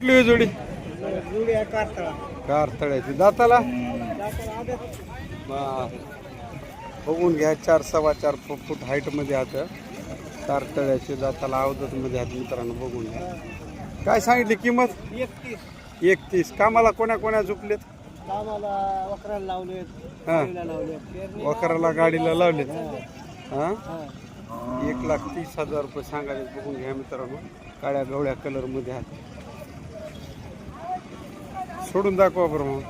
कुठली जोडी. कारतळ्याची दाताला? बघून घ्या चार सव्वा चार फूट हाईटमध्ये आता कारतळ्याची दाताला अवधतमध्ये आहेत मित्रांनो बघून घ्या. काय सांगितली किंमत? एकतीस. एकतीस. कामाला कोण्या कोण्या झुकलेत? कामाला वकराला लावलेत हा. गाडीला लावलेत. पेरणी वखराला गाडीला लावलेत? हा. हा. एक लाख तीस हजार रुपये सांगायचे बघून घ्या मित्रांनो. काळ्या गवळ्या कलरमध्ये आहेत. सोडून दाखवा बरं मग.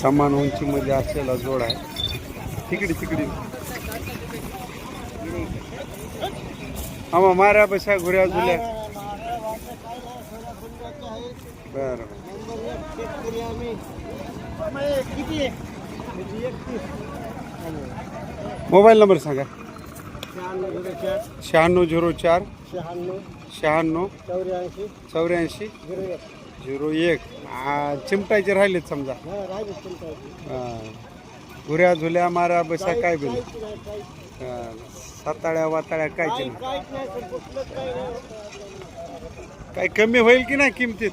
समान उंचीमध्ये असलेला जोड आहे. तिकडे तिकडे. आम्हा माऱ्या बशा घुऱ्या जुल्या. नारळ, बरं किती? आहे मोबाईल नंबर सांगा. शहाण्णव झिरो चार. शहाण्णव झिरो चार शहाण्णव शहाण्णव चौऱ्याऐंशी चौऱ्याऐंशी झिरो एक. झिरो एक आ, चिमटायचे राहिलेत समजा. हा. तुमच्या घुऱ्या झुल्या मारा बसा काय बिल? साताळ्या वाताळ्या काय काही काहीच नाही सर कुठलंच काही नाही काय कमी होईल की नाही किमतीत?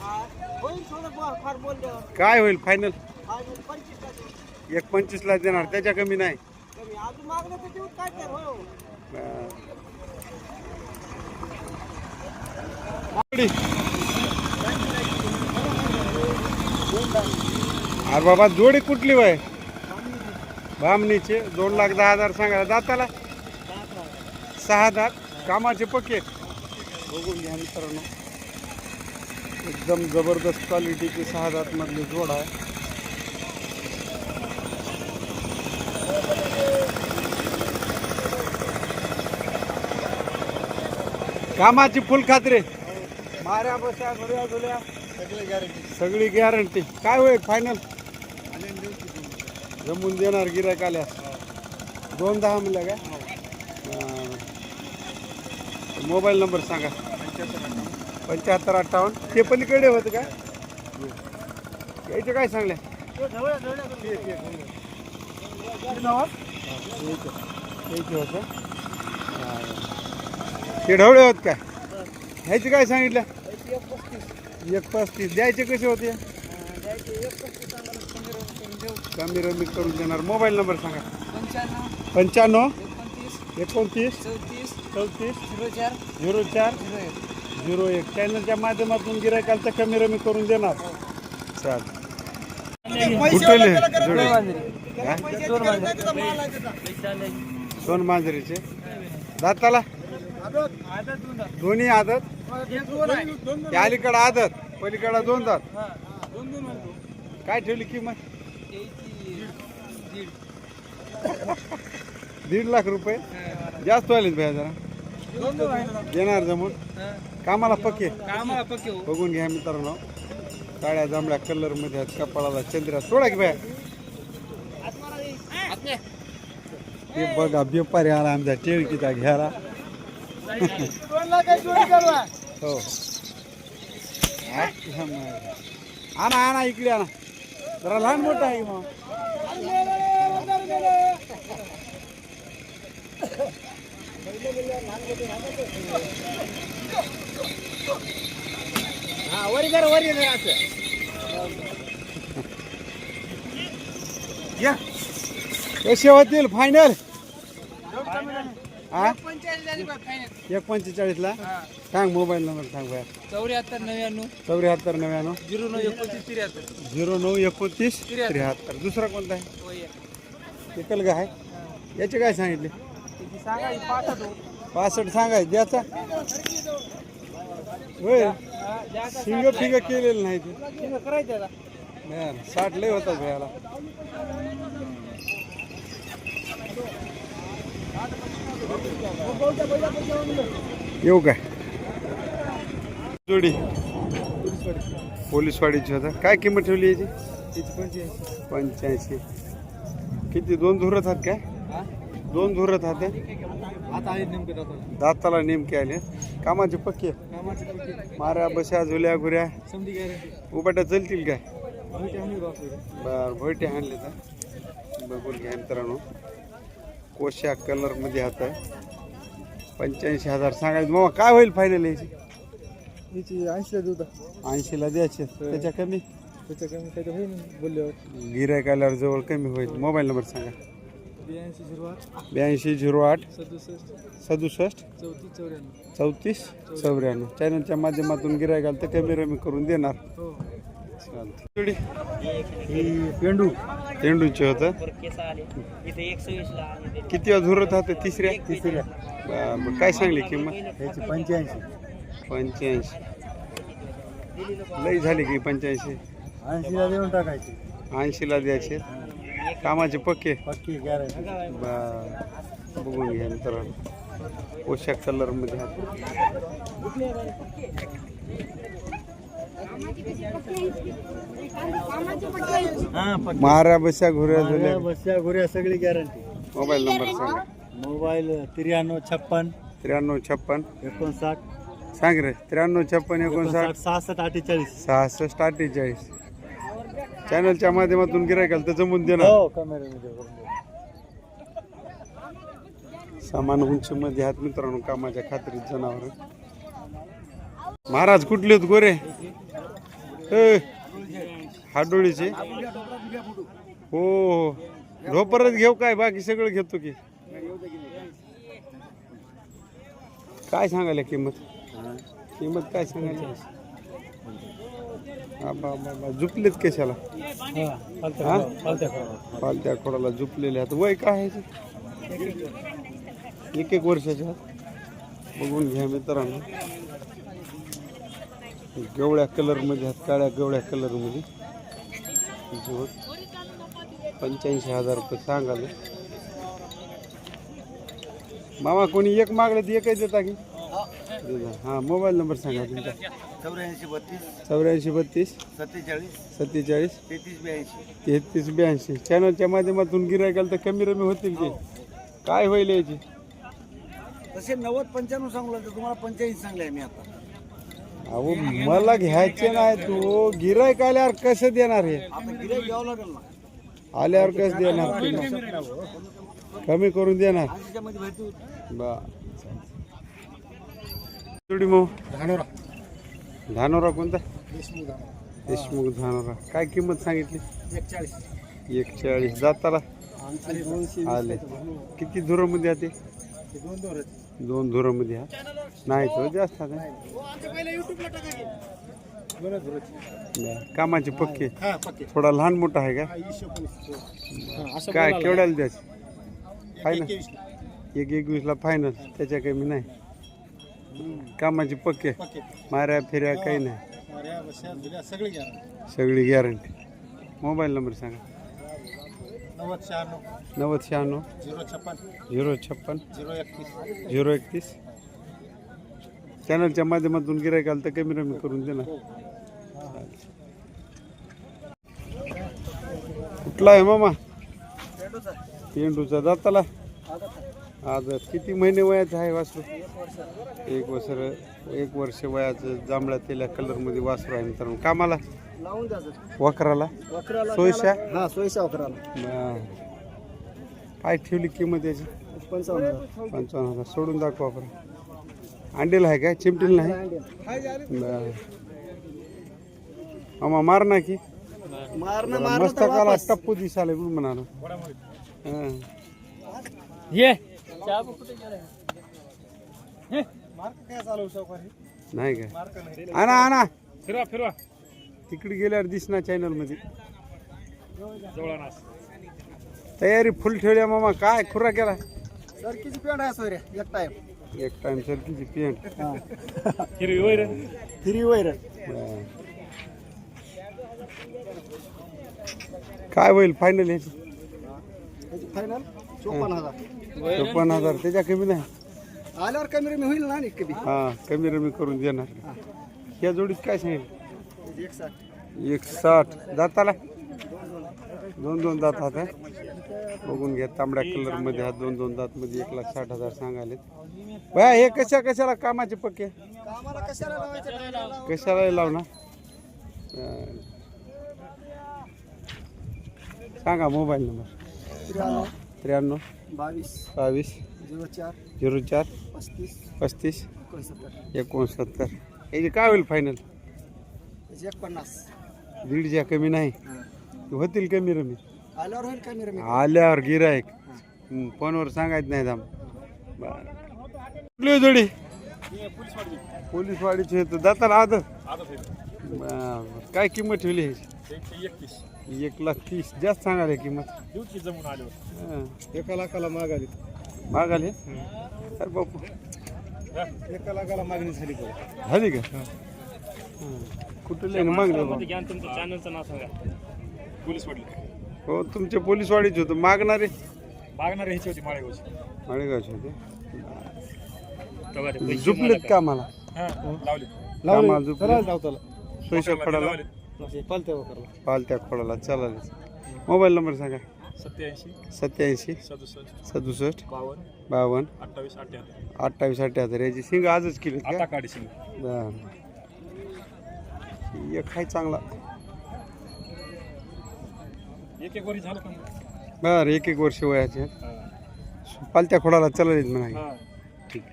होईल थोडं फार फार बोलल्यावर काय होईल फायनल आज पंचवीस टाकू. एक पंचवीसला देणार त्याच्या कमी नाही. अरे बाबा जोडी कुठली वय? बामणीचे दोन लाख दहा हजार सांगा दाताला? सहा दात. कामाचे पक्के? बघून घ्या मित्रांनो. एकदम जबरदस्त क्वालिटीची सहा दात मधली जोड आहे. कामाची फुल खात्री. माऱ्या बस्या घुऱ्या झुल्या सगळी गॅरंटी काय होईल फायनल जमून देणार गिरायक आल्या दोन दहा म्हणल्या काय मोबाईल नंबर सांगा. पंच्याहत्तर अठ्ठावन्न. ते पलीकडे होतं का? यायचे काय सांगले. यायचे होतं. ते ढवळे होत काय ह्याचे काय सांगितलं? एक एक पस्तीस. द्यायचे कसे होते? हा, कमी रमी करून देणार. मोबाईल नंबर सांगा. पंच्याण्णव पंच्याण्णव एकोणतीस एकोणतीस चौतीस चौतीस झिरो चार झिरो चार झिरो एक. झिरो एक. चॅनलच्या माध्यमातून गिरायकाला तर कमी रमी करून देणार. चाल कुठले जोडे? हा? सोन मांजरीचे दाताला? दोन्ही आदत? त्या अलीकडं आदत पलीकडं दोन दात. काय ठेवली किंमत? दीड लाख रुपये? जास्त व्हायलेत भैया जरा. देणार जमून? कामाला पक्के? कामाला पक्के हो. बघून घ्या मित्रांनो. काळ्या जांभळ्या कलरमध्ये आहेत कपाळाला चंद्रा सोडा की बाया. ते बघा बेपारी आला आमचा टिळकीचा घ्यायला हो. आणा आणा इकडे आणा. जरा लहान मोठा आहे मग. वरी कर वरी जरा असं. या. कसे होतील फायनल हा? एक पंचेचाळीसला सांग मोबाईल नंबर सांग बाया चौऱ्याहत्तर नव्याण्णव. चौऱ्याहत्तर नव्याण्णव. झिरो नऊ एकोणतीस त्र्याहत्तर. झिरो नऊ एकोणतीस त्र्याहत्तर. दुसरा कोणता आहे? एकल का आहे याचे काय सांगितले? पासष्ट सांगायचे द्याचा होय. शिंग फिंग केलेलं नाही ते. करायचं साठ लय होतात भयाला येऊ काय? जोडी. पोलीसवाडीची होता. काय किंमत ठेवली याची? पंच्याऐंशी. किती? दोन धुरत आहात काय? दोन धुरत आहात दाताला नेमके आले. कामाचे पक्के? माऱ्या बशा झुल्या गॅरंटी उपाट्या चलतील काय? भेटी बर भोयटे आणले तर बघून घ्या मित्रांनो. कोशा कलरमध्ये हात आहे पंच्याऐंशी हजार सांगायचं. मग काय होईल फायनल याची? हिची ऐंशीला देऊ का ऐंशीला द्यायचे. त्याच्या कमी? त्याच्या कमी काही होईल बोलल्यावर. गिरायक आल्यावर जवळ कमी होईल. मोबाईल नंबर सांगा. ब्याऐंशी झिरो आठ. ब्याऐंशी झिरो आठ. सदुसष्ट. सदुसष्ट? चौतीस चौऱ्याण्णव. चौतीस चौऱ्याण्णव. चॅनलच्या माध्यमातून गिरायक आलं तर कमी रमी करून देणार. हो. चालतं ही पेंडू. तेंडूचे होतं? किती झुरत होते तिसऱ्या? तिसऱ्या? बरं. काय सांगली किंमत? ह्याची पंच्याऐंशी. पंच्याऐंशी. लई झाली की पंच्याऐंशी. ऐंशीला देऊन टाकायची. ऐंशीला द्यायचे. कामाचे पक्के? पक्की गॅरंटी. बघून घ्या मित्रांनो. पोशाख कलरमध्ये महारा बशा घुऱ्या झाल्या. बसच्या गुऱ्या सगळी गॅरंटी मोबाईल नंबर सांगा. मोबाईल त्र्याण्णव छप्पन. त्र्याण्णव छप्पन. एकोणसाठ. सांग रे त्र्याण्णव छप्पन एकोणसाठ. सहासष्ट अठ्ठेचाळीस. सहासष्ट अठ्ठेचाळीस. चॅनलच्या माध्यमातून गिरायकाल तर जमून देणार. हो कॅमेऱ्यामध्ये. सामान उंचीमध्ये हात मित्रांनो कामाच्या खात्रीत जनावर. महाराज कुठले आहेत गोरे? हाडोळीचे? हो हो. ढोपरच घेऊ काय बाकी सगळं घेतो की. काय सांगायला किंमत? किंमत काय सांगायला झुपलेत कशाला? पालत्या खोडाला झुपलेले आहेत. वय काय आहे? ते? एक एक वर्षाच्या बघून घ्या मित्रांनो. गवळ्या कलरमध्ये आहेत काळ्या गवळ्या कलरमध्ये पंच्याऐंशी हजार रुपये सांगाले. मामा कोणी एक मागलं तर एकच देता की? हां मोबाईल नंबर सांगा तुमचा. चौऱ्याऐंशी बत्तीस. चौऱ्याऐंशी बत्तीस. सत्तेचाळीस. सत्तेचाळीस. तेहतीस ब्याऐंशी. तेहतीस ब्याऐंशी. चॅनलच्या माध्यमातून गिरायकाल तर कमी रमी होतील की? काय होईल याची? तसे नव्वद पंच्याण्णव सांगू लागतो तुम्हाला पंच्याऐंशी सांगले मी आता. अहो मला घ्यायचे नाही तू. गिरायक आल्यावर कसं देणार हे? आता आल्यावर कसं देणार? तुम्ही? कमी करून देणार. बा. मग धानोरा. धानोरा कोणता? देशमुख धानोरा. काय किंमत सांगितली? एकचाळीस. एक चाळीस जाताला आले. किती धुरामध्ये आहे ते ते दोन. दोन धुरामध्ये हा. नाही तो जास्त आहे. कामाचे पक्के. थोडा लहान मोठा आहे का? काय. केवढ्याला द्यायचं? फायनल. एक एकवीसला फायनल त्याच्या कमी नाही. कामाचे पक्के. माऱ्या फिऱ्या काही नाही. सगळी गॅरंटी मोबाईल नंबर सांगा. नव्वद शहाण्णव. नव्वद शहाण्णव. झिरो छप्पन. झिरो छप्पन. झिरो एकतीस. झिरो एकतीस. चॅनलच्या माध्यमातून गिरायक आलं तर कमी रमी करून देणार कुठला आहे मामा? पेंडूचा दाताला. आज किती महिने वयाचं आहे वासरू? एक वर्ष एक वर्ष वयाचं जांभळ्या तेल्या कलरमध्ये वासरू आहे मित्रांनो. कामाला? लावून द्यायचं वखराला वखराला सोयशा हा सोयशा वखराला बरं. काय ठेवली किंमत याची पंचावन्न हजार. पंचावन्न हजार सोडून दाखवा आपण अंडेल आहे का चिमटील नाही बरं. मामा मार ना की मारणं मस्त तर काला वापस. टप्पू दिसाले म्हणून म्हणालो हां. ये काय? नाही काय. आणा आणा फिरवा फिरवा तिकडे गेल्यावर दिसना चॅनलमध्ये. जवळानास तयारी फुल ठेवल्या मामा. काय खुरा केला? सरकीची पेंड आहे सोयरे एक टाइम एक टाइम सरकीची पेंट. हिरवी वैर. हिरवी वैर. काय होईल फायनल ह्याची? फायनल चोपन्न हजार. चोपन्न हजार. त्याच्या कमी नाही. आल्यावर कमी रमी होईल ना नाही कमी? हा कमी रमी करून देणार. या जोडीत काय सांगेल? एक साठ दाताला? दोन दोन दात हात आहे बघून घ्या तांबड्या कलरमध्ये हा दोन दोन दात मध्ये एक लाख साठ हजार सांगाले बया हे कशा कशाला कामाचे पक्के? कशाला लावणार सांगा मोबाईल नंबर. त्र्याण्णव. बावीस. बावीस. झिरो चार. झिरो चार. पस्तीस. पस्तीस. एकोणसत्तर. एकोणसत्तर. याचे काय होईल फायनल एक पन्नास दीडच्या कमी नाही. होतील कमी रमी. आल्यावर होईल का मी आल्यावर गिरायक फोनवर सांगायचं नाही दाम बरं कुठली जोडी? पोलीसवाडीची आहे. तर दाताला आद काय किंमत ठेवली ह्याची एक लाख तीस. जास्त सांगाले किंमत. हां. एका लाखाला मागाली मागाले अरे बापू. एका लाखाला मागणी झाली झाली का. कुठले मागले बा घ्या तुमचं चॅनलचं नाव सांगा. पोलीस वाटली हो तुमचे पोलीसवाडीचे होते. मागणारे? मागणार ह्याची होती माळेगावची. माळेगावचे होते. तेव्हा ते पैसे झुपलेत का मला हा लावली कामाला झुपले लावताला सोयशा खोडाला पालत्या वगैरे पालत्या खोडाला चालेल. मोबाईल नंबर सांगा. सत्याऐंशी. सत्याऐंशी. सदुसष्ट. सदुसष्ट. बावन्न. बावन्न. अठ्ठावीस अठ्ठ्याहत्तर. अठ्ठावीस अठ्ठ्याहत्तर. याची शिंग आजच केलीत आता का काढशील बरं. एक हाय चांगला. एक एक वरी झालं का बरं एक एक वर्ष वयाचे. हा. पालत्या खोडाला चालेल म्हणा हा. ठीक.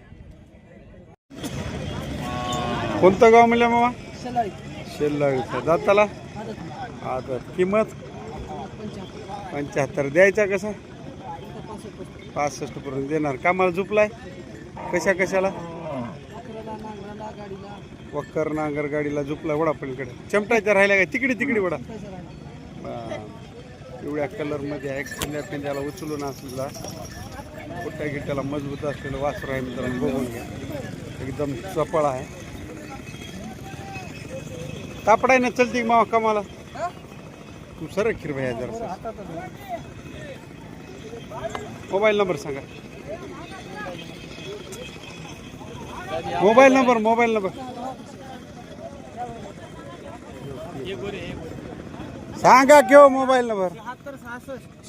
कोणतं गाव म्हणलं मामा? शेल्लावीचा दाताला? आता किंमत? पंच्याहत्तर. द्यायचा कसा? पासष्ट पर्यंत देणार. कामाला झुपलाय? कशा कशाला? वक्कर नांगर गाडीला झुपला वडा पलीकडे. चमटायचा राहिला काय? तिकडे तिकडे वडा. एवढ्या कलरमध्ये आहे. पेंद्या पेंद्याला उचलून असलेला कुठ्या गिट्ट्याला मजबूत असलेलं वासर आहे मित्रांनो बघून घ्या. एकदम चपळ आहे. तापडाय ना चलते मावा कमाला. तू सर खीर भैया जरा मोबाईल नंबर सांगा. Mobile number mobile number. सांगा केव्हा मोबाईल नंबर?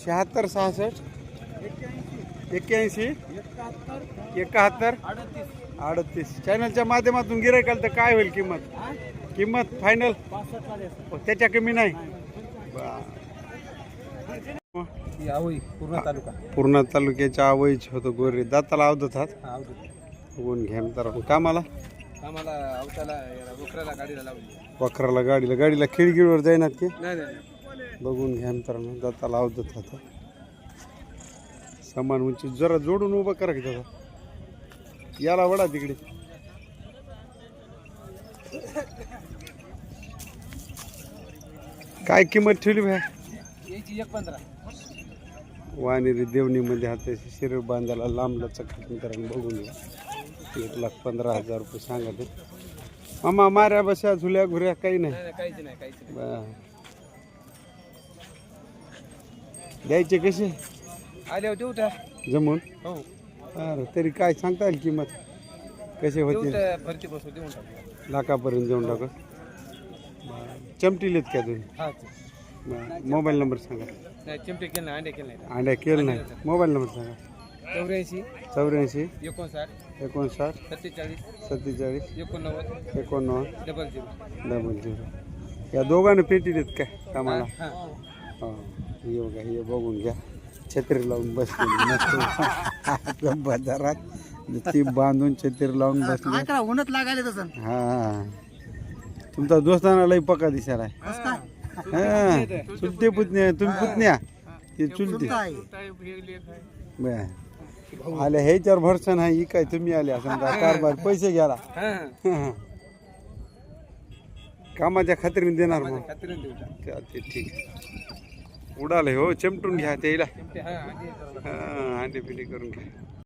शहात्तर सहासष्ट. एक्क्याऐंशी. एकाहत्तर. अडतीस. चॅनलच्या माध्यमातून गिरायकाल तर काय होईल किंमत? किंमत फायनल द्यायचं त्याच्या कमी नाही. पूर्ण तालुका. पूर्णा तालुक्याच्या आवईच होतं गोरे. दाताला अवधत हात? हा बघून घ्या कामाला? आम्हाला अवताला गाडीला लावली वखराला गाडीला. गाडीला खिडकीवर जाईनात की नाही नाही. बघून घ्या मित्रांनो. दाताला अवधत होता सामान उंची जरा जोडून उभं करा की दादा. याला वडा तिकडे. काय किंमत ठेवली भाई वानेरी देवणीमध्ये हाताशी शिर बांधायला लांब लचक मित्रांनो बघून घ्या. एक लाख पंधरा हजार रुपये सांगा ते. मामा माऱ्या बशा झुल्या घुऱ्या काही नाही नाही नाही काहीच नाही काहीच नाही बा. द्यायचे कसे आल्यावर देऊ त्या जमून हो अरे तरी काय सांगता येईल किंमत कसे देऊ होतील त्या भरती बसू देऊन टाकू लाखापर्यंत देऊन टाका चमटीलेत का तुम्ही हा. मोबाईल नंबर सांगा नाही चिमटे केलं नाही अंडे केलं नाही अंड्या केलं नाही मोबाईल नंबर सांगा चौऱ्याऐंशी. चौऱ्याऐंशी. एकोणसाठ. एकोणसाठ. सत्तेचाळीस. सत्तेचाळीस. एकोणनव्वद. एकोणनव्वद. Double zero. Double zero. या दोघांना पेटी देत काय कामाला हां हा. हे बघा हे बघून घ्या. छत्री लावून मस्त. बाजारात ती बांधून छत्री लावून बसली उन्हात लागायला तसं हा. तुमचा दोस्ताना लई पक्का दिसायला हा. चुलते पुतण्या तुम्ही पुतण्या? ते चुलते. बर. आले ह्याच्यावर भरसा नाही काय तुम्ही आले असं कारभार पैसे घ्याला हां. कामाच्या खात्रीने देणार मग. चालते ठीक उडाले हो चिमटून घ्या त्याला. हां हा अंडे पिंडी करून घ्या.